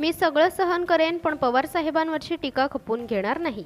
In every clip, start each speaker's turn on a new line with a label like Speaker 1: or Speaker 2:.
Speaker 1: मी सगळं सहन करेन पण पवार साहेबांवरची टीका खपून घेणार नाही.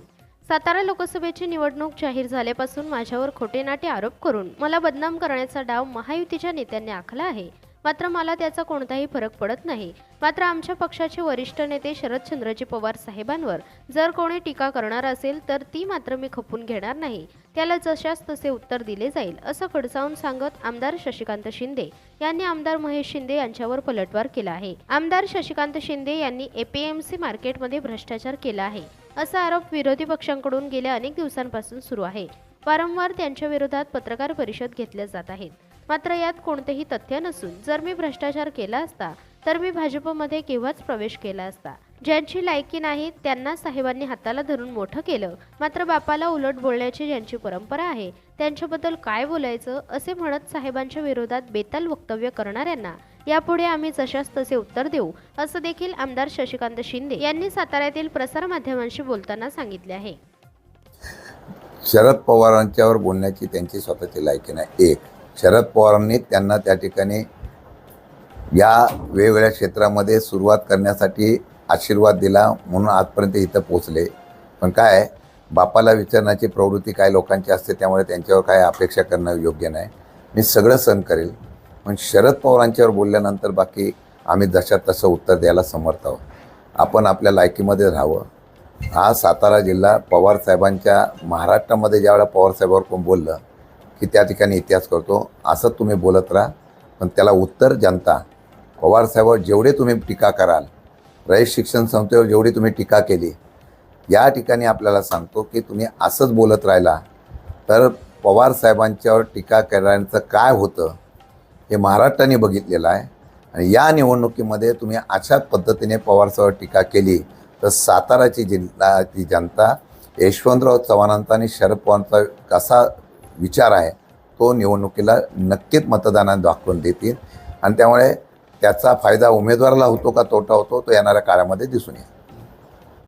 Speaker 1: सातारा लोकसभेची निवडणूक जाहीर झाल्यापासून माझ्यावर खोटेनाटे आरोप करून मला बदनाम करण्याचा डाव महायुतीच्या नेत्यांनी आखला आहे. मात्र मला त्याचा कोणताही फरक पडत नाही. मात्र आमच्या पक्षाचे वरिष्ठ नेते शरदचंद्रजी पवार साहेबांवर जर कोणी टीका करणार असेल तर ती मात्र मी खपून घेणार नाही. त्याला जशास तसे उत्तर दिले जाईल असं खडसावून सांगत आमदार शशिकांत शिंदे यांनी आमदार महेश शिंदे यांच्यावर पलटवार केला आहे. आमदार शशिकांत शिंदे यांनी एपीएमसी मार्केटमध्ये भ्रष्टाचार केला आहे असा आरोप विरोधी पक्षांकडून गेल्या अनेक दिवसांपासून सुरू आहे. वारंवार त्यांच्या विरोधात पत्रकार परिषद घेतल्या जात आहेत. मात्र यात कोणतेही तथ्य नसून जर मी भ्रष्टाचार केला असता तर मी भाजपमध्ये केव्हाच प्रवेश केला असता? ज्यांची लायकी नाही त्यांना साहेबांनी हाताला धरून मोठं केलं. मात्र बापाला उलट बोलण्याची ज्यांची परंपरा आहे त्यांच्याबद्दल काय बोलायचं असे म्हणत साहेबांच्या विरोधात बेताल वक्तव्य करणाऱ्यांना यापुढे आम्ही जशास तसे उत्तर देऊ असं देखील आमदार शशिकांत शिंदे यांनी साताऱ्यातील प्रसारमाध्यमांशी बोलताना सांगितले आहे.
Speaker 2: शरद पवारांच्यावर बोलण्याची त्यांची स्वतःची लायकी नाही. एक शरद पवारांनी त्यांना त्या ठिकाणी या वेगवेगळ्या क्षेत्रामध्ये सुरुवात करण्यासाठी आशीर्वाद दिला म्हणून आजपर्यंत इथं पोचले पण काय बापाला विचारण्याची प्रवृत्ती काय लोकांची असते त्यामुळे त्यांच्यावर काय अपेक्षा करणं योग्य नाही. मी सगळं सहन करेल पण शरद पवारांच्यावर बोलल्यानंतर बाकी आम्ही जशात तसं उत्तर द्यायला समर्थ आहोत. आपण आपल्या लायकीमध्ये राहावं. हा सातारा जिल्हा पवार साहेबांच्या महाराष्ट्रामध्ये ज्यावेळेला पवारसाहेबावर कोण बोललं की त्या ठिकाणी इतिहास करतो असं तुम्ही बोलत राहा. पण त्याला उत्तर जनता पवारसाहेबावर जेवढे तुम्ही टीका कराल रयत शिक्षण संस्थेवर जेवढी तुम्ही टीका केली या ठिकाणी आपल्याला सांगतो की तुम्ही असंच बोलत राहिला तर पवार साहेबांच्यावर टीका करण्याचं काय होतं हे महाराष्ट्राने बघितलेलं आहे. आणि या निवडणुकीमध्ये तुम्ही अशाच पद्धतीने पवारसाहेबावर टीका केली तर साताराची जिल्ह्याची जनता यशवंतराव चव्हाणांचा आणि शरद पवारांचा कसा विचार आहे तो निवडणुकीला नक्कीच मतदानात दाखवून देतील. आणि त्यामुळे त्याचा फायदा उमेदवाराला होतो का तोटा होतो तो येणाऱ्या काळामध्ये दिसून येईल.